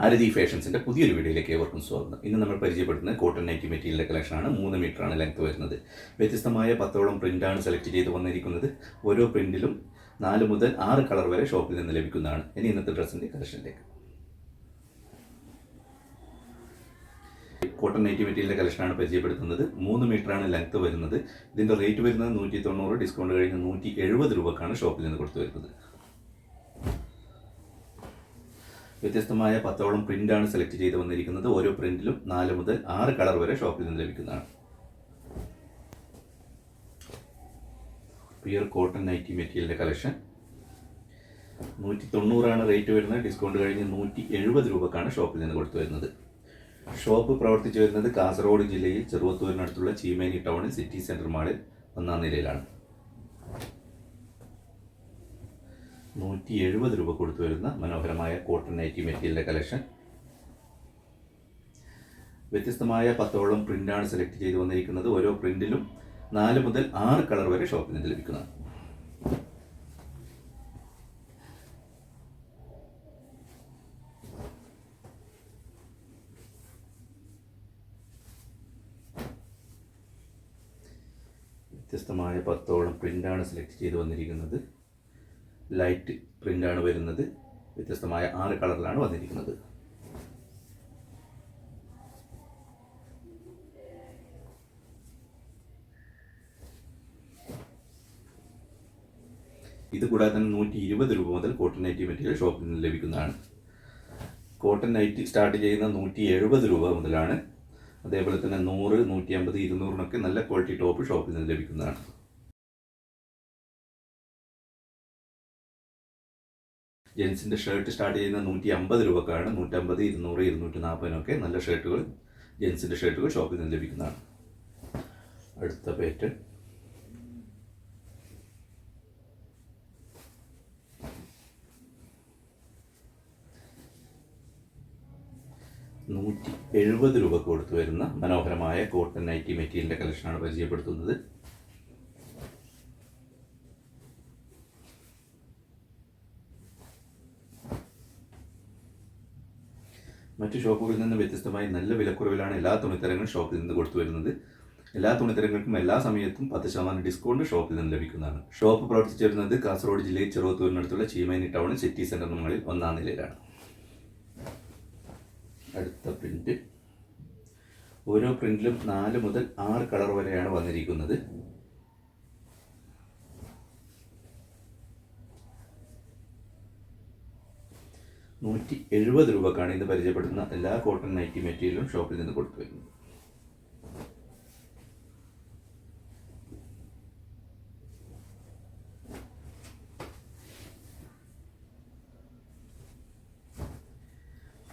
ആരതി ഫാഷൻസിന്റെ പുതിയൊരു വീഡിയോയിലേക്ക് ഏവർക്കും സ്വാഗതം. ഇന്ന് നമ്മൾ പരിചയപ്പെടുത്തുന്നത് കോട്ടൺ നൈറ്റി മെറ്റീരിയലിന്റെ കളക്ഷനാണ് മൂന്ന് മീറ്ററാണ് ലെങ്ത് വരുന്നത്. വ്യത്യസ്തമായ പത്തോളം പ്രിന്റാണ് സെലക്ട് ചെയ്ത് വന്നിരിക്കുന്നത്. ഓരോ പ്രിന്റിലും നാല് മുതൽ ആറ് കളർ വരെ ഷോപ്പിൽ നിന്ന് ലഭിക്കുന്നതാണ്. ഇനി ഇന്നത്തെ ഡ്രസ്സിന്റെ കളക്ഷനിലേക്ക് കോട്ടൺ നൈറ്റി മെറ്റീരിയലിന്റെ കളക്ഷനാണ് പരിചയപ്പെടുത്തുന്നത്. മൂന്ന് മീറ്ററാണ് ലെങ്ത് വരുന്നത്. ഇതിന്റെ റേറ്റ് വരുന്നത് നൂറ്റി തൊണ്ണൂറ് ഡിസ്കൗണ്ട് കഴിഞ്ഞ് നൂറ്റി എഴുപത് രൂപക്കാണ് ഷോപ്പിൽ നിന്ന് കൊടുത്തു വരുന്നത്. വ്യത്യസ്തമായ പത്തോളം പ്രിന്റാണ് സെലക്ട് ചെയ്ത് വന്നിരിക്കുന്നത്. ഓരോ പ്രിന്റിലും നാല് മുതൽ ആറ് കളർ വരെ ഷോപ്പിൽ നിന്ന് ലഭിക്കുന്നതാണ്. പ്യുർ കോട്ടൺ നൈറ്റി മെറ്റീരിയലിന്റെ കളക്ഷൻ നൂറ്റി തൊണ്ണൂറാണ് റേറ്റ് വരുന്നത്. ഡിസ്കൗണ്ട് കഴിഞ്ഞ് നൂറ്റി എഴുപത് രൂപക്കാണ് ഷോപ്പിൽ നിന്ന് കൊടുത്തു വരുന്നത്. ഷോപ്പ് പ്രവർത്തിച്ചു വരുന്നത് കാസർഗോഡ് ജില്ലയിൽ ചെറുവത്തൂരിനടുത്തുള്ള ചീമേനി ടൗണിൽ സിറ്റി സെന്റർ മാളിൽ ഒന്നാം നിലയിലാണ്. നൂറ്റി എഴുപത് രൂപ കൊടുത്തു വരുന്ന മനോഹരമായ കോട്ടൺ നൈറ്റി മെറ്റീരിയലിന്റെ കളക്ഷൻ വ്യത്യസ്തമായ പത്തോളം പ്രിന്റാണ് സെലക്ട് ചെയ്ത് വന്നിരിക്കുന്നത്. ഓരോ പ്രിന്റിലും നാല് മുതൽ ആറ് കളർ വരെ ഷോപ്പിൽ നിന്ന് ലഭിക്കുന്നതാണ്. വ്യത്യസ്തമായ പത്തോളം പ്രിന്റാണ് സെലക്ട് ചെയ്ത് വന്നിരിക്കുന്നത്. ലൈറ്റ് പ്രിന്റാണ് വരുന്നത്. വ്യത്യസ്തമായ ആറ് കളറിലാണ് വന്നിരിക്കുന്നത്. ഇത് കൂടാതെ തന്നെ നൂറ്റി ഇരുപത് രൂപ മുതൽ കോട്ടൺ നൈറ്റി മെറ്റീരിയൽ ഷോപ്പിൽ നിന്ന് ലഭിക്കുന്നതാണ്. കോട്ടൺ നൈറ്റി സ്റ്റാർട്ട് ചെയ്യുന്ന നൂറ്റി എഴുപത് രൂപ മുതലാണ്. അതേപോലെ തന്നെ നൂറ് നൂറ്റി അമ്പത് ഇരുന്നൂറിനൊക്കെ നല്ല ക്വാളിറ്റി ടോപ്പ് ഷോപ്പിൽ നിന്ന് ലഭിക്കുന്നതാണ്. ജെൻസിന്റെ ഷർട്ട് സ്റ്റാർട്ട് ചെയ്യുന്ന നൂറ്റി അമ്പത് രൂപക്കാണ്. നൂറ്റമ്പത് ഇരുന്നൂറ് ഇരുന്നൂറ്റി നാൽപ്പതിനൊക്കെ നല്ല ഷർട്ടുകൾ ജെൻസിന്റെ ഷർട്ടുകൾ ഷോപ്പിൽ നിന്ന് ലഭിക്കുന്നതാണ്. അടുത്ത പാറ്റേൺ നൂറ്റി എഴുപത് രൂപ കൊടുത്തു വരുന്ന മനോഹരമായ കോട്ടൺ നൈറ്റി മെറ്റീരിയലിന്റെ കളക്ഷനാണ് പരിചയപ്പെടുത്തുന്നത്. മറ്റു ഷോപ്പുകളിൽ നിന്ന് വ്യത്യസ്തമായി നല്ല വിലക്കുറവിലാണ് എല്ലാ തുണിത്തരങ്ങളും ഷോപ്പിൽ നിന്ന് കൊടുത്തു വരുന്നത്. എല്ലാ തുണിത്തരങ്ങൾക്കും എല്ലാ സമയത്തും പത്ത് ശതമാനം ഡിസ്കൗണ്ട് ഷോപ്പിൽ നിന്ന് ലഭിക്കുന്നതാണ്. ഷോപ്പ് പ്രവർത്തിച്ചു വരുന്നത് കാസർഗോഡ് ജില്ലയിൽ ചെറുവത്തൂരിനടുത്തുള്ള ചീമേനി ടൗൺ സിറ്റി സെന്റർ മുകളിൽ ഒന്നാം നിലയിലാണ്. അടുത്ത പ്രിന്റ് ഓരോ പ്രിന്റിലും നാല് മുതൽ ആറ് കളർ വരെയാണ് വന്നിരിക്കുന്നത്. നൂറ്റി എഴുപത് രൂപക്കാണ് ഇന്ന് പരിചയപ്പെടുന്ന എല്ലാ കോട്ടൺ നൈറ്റി മെറ്റീരിയലും ഷോപ്പിൽ നിന്ന് കൊടുത്തു വരുന്നത്.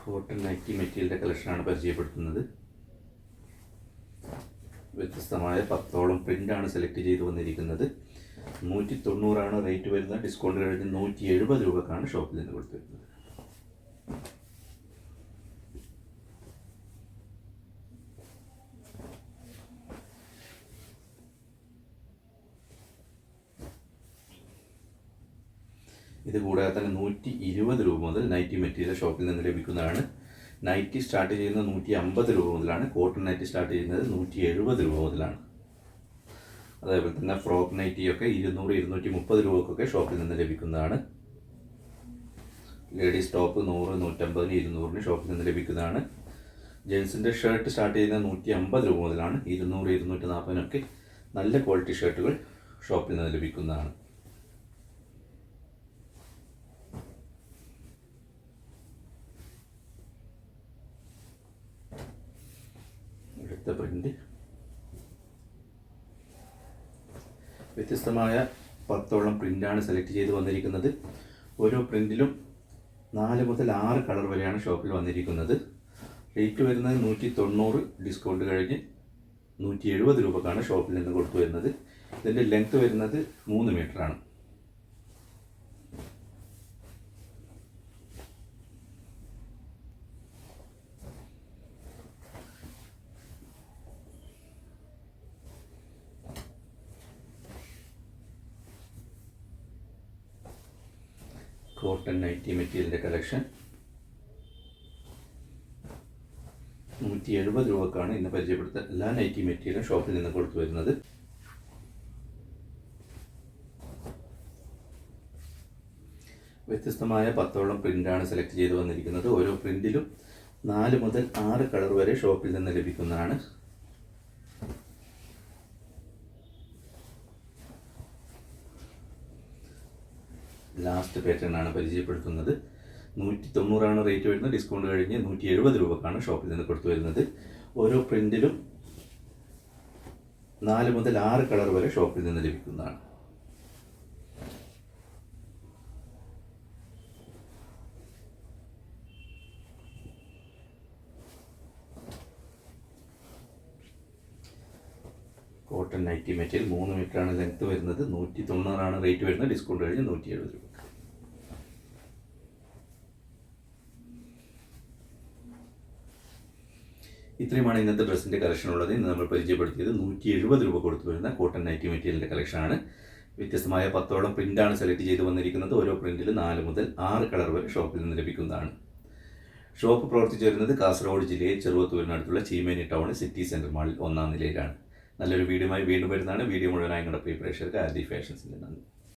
കോട്ടൺ നൈറ്റി മെറ്റീരിയലിന്റെ കളക്ഷനാണ് പരിചയപ്പെടുത്തുന്നത്. വ്യത്യസ്തമായ പത്തോളം പ്രിന്റാണ് സെലക്ട് ചെയ്തു വന്നിരിക്കുന്നത്. നൂറ്റി തൊണ്ണൂറാണ് റേറ്റ് വരുന്നത്. ഡിസ്കൗണ്ട് കഴിഞ്ഞ് നൂറ്റി എഴുപത് രൂപക്കാണ് ഷോപ്പിൽ നിന്ന് കൊടുത്തു വരുന്നത്. ഇത് കൂടാതെ തന്നെ നൂറ്റി ഇരുപത് രൂപ മുതൽ നൈറ്റി മെറ്റീരിയൽ ഷോപ്പിൽ നിന്ന് ലഭിക്കുന്നതാണ്. നൈറ്റി സ്റ്റാർട്ട് ചെയ്യുന്നത് നൂറ്റി അമ്പത് രൂപ മുതലാണ്. കോട്ടൺ നൈറ്റി സ്റ്റാർട്ട് ചെയ്യുന്നത് നൂറ്റി എഴുപത് രൂപ മുതലാണ്. അതേപോലെ തന്നെ ഫ്രോക്ക് നൈറ്റിയൊക്കെ ഇരുന്നൂറ് ഇരുന്നൂറ്റി മുപ്പത് രൂപക്കൊക്കെ ഷോപ്പിൽ നിന്ന് ലഭിക്കുന്നതാണ്. ലേഡീസ് ടോപ്പ് നൂറ് നൂറ്റമ്പതിന് ഇരുന്നൂറിന് ഷോപ്പിൽ നിന്ന് ലഭിക്കുന്നതാണ്. ജെൻസിന്റെ ഷർട്ട് സ്റ്റാർട്ട് ചെയ്യുന്ന നൂറ്റി അമ്പത് രൂപ മുതലാണ്. ഇരുന്നൂറ് ഇരുന്നൂറ്റി നാൽപ്പതിനൊക്കെ നല്ല ക്വാളിറ്റി ഷർട്ടുകൾ ഷോപ്പിൽ നിന്ന് ലഭിക്കുന്നതാണ്. അടുത്ത വ്യത്യസ്തമായ പത്തോളം പ്രിന്റാണ് സെലക്ട് ചെയ്ത് വന്നിരിക്കുന്നത്. ഓരോ പ്രിന്റിലും നാല് മുതൽ ആറ് കളർ വരെയാണ് ഷോപ്പിൽ വന്നിരിക്കുന്നത്. റേറ്റ് വരുന്നത് നൂറ്റി തൊണ്ണൂറ് ഡിസ്കൗണ്ട് കഴിഞ്ഞ് നൂറ്റി എഴുപത് രൂപക്കാണ് ഷോപ്പിൽ നിന്ന് കൊടുത്തു വരുന്നത് ഇതിന്റെ ലെങ്ത്ത് വരുന്നത് മൂന്ന് മീറ്ററാണ് കോട്ടൺ നൈറ്റി മെറ്റീരിയലിന്റെ കളക്ഷൻ. നൂറ്റി എഴുപത് രൂപക്കാണ് ഇന്ന് പരിചയപ്പെടുത്ത എല്ലാ നൈറ്റി മെറ്റീരിയലും ഷോപ്പിൽ നിന്ന് കൊടുത്തു വരുന്നത്. വ്യത്യസ്തമായ പത്തോളം പ്രിന്റാണ് സെലക്ട് ചെയ്ത് വന്നിരിക്കുന്നത്. ഓരോ പ്രിന്റിലും നാല് മുതൽ ആറ് കളർ വരെ ഷോപ്പിൽ നിന്ന് ലഭിക്കുന്നതാണ്. ലാസ്റ്റ് പാറ്റേൺ ആണ് പരിചയപ്പെടുത്തുന്നത്. നൂറ്റി തൊണ്ണൂറാണ് റേറ്റ് വരുന്നത്. ഡിസ്കൗണ്ട് കഴിഞ്ഞ് നൂറ്റി എഴുപത് രൂപക്കാണ് ഷോപ്പിൽ നിന്ന് കൊടുത്തു വരുന്നത്. ഓരോ പ്രിന്റിലും നാല് മുതൽ ആറ് കളർ വരെ ഷോപ്പിൽ നിന്ന് ലഭിക്കുന്നതാണ്. കോട്ടൺ നൈറ്റി മെറ്റീരിയൽ മൂന്ന് മീറ്ററാണ് ലെങ്ത്ത് വരുന്നത്. നൂറ്റി തൊണ്ണൂറാണ് റേറ്റ് വരുന്നത്. ഡിസ്കൗണ്ട് കഴിഞ്ഞ് നൂറ്റി എഴുപത് രൂപ. ഇത്രയുമാണ് ഇന്നത്തെ ഡ്രസ്സിന്റെ കളക്ഷൻ ഉള്ളത് ഇന്ന് നമ്മൾ പരിചയപ്പെടുത്തിയത് നൂറ്റി എഴുപത് രൂപ കൊടുത്തു വരുന്ന കോട്ടൺ നൈറ്റി മെറ്റീരിയലിന്റെ കളക്ഷനാണ് വ്യത്യസ്തമായ പത്തോളം പ്രിന്റാണ് സെലക്ട് ചെയ്ത് വന്നിരിക്കുന്നത്. ഓരോ പ്രിന്റിൽ നാല് മുതൽ ആറ് കളർ വരെ ഷോപ്പിൽ നിന്ന് ലഭിക്കുന്നതാണ്. ഷോപ്പ് പ്രവർത്തിച്ചു വരുന്നത് കാസർഗോഡ് ജില്ലയിൽ ചെറുവത്തൂരിനടുത്തുള്ള ചീമേനി ടൗൺ സിറ്റി സെന്റർ മാളിൽ ഒന്നാം നിലയിലാണ്. നല്ലൊരു വീഡിയോയുമായി വീണ്ടും വരുന്നതാണ്. വീഡിയോ മുഴുവനായി പ്രിയ പ്രേക്ഷകർക്ക് ആദി ഫാഷൻസിന്റെ നന്ദി.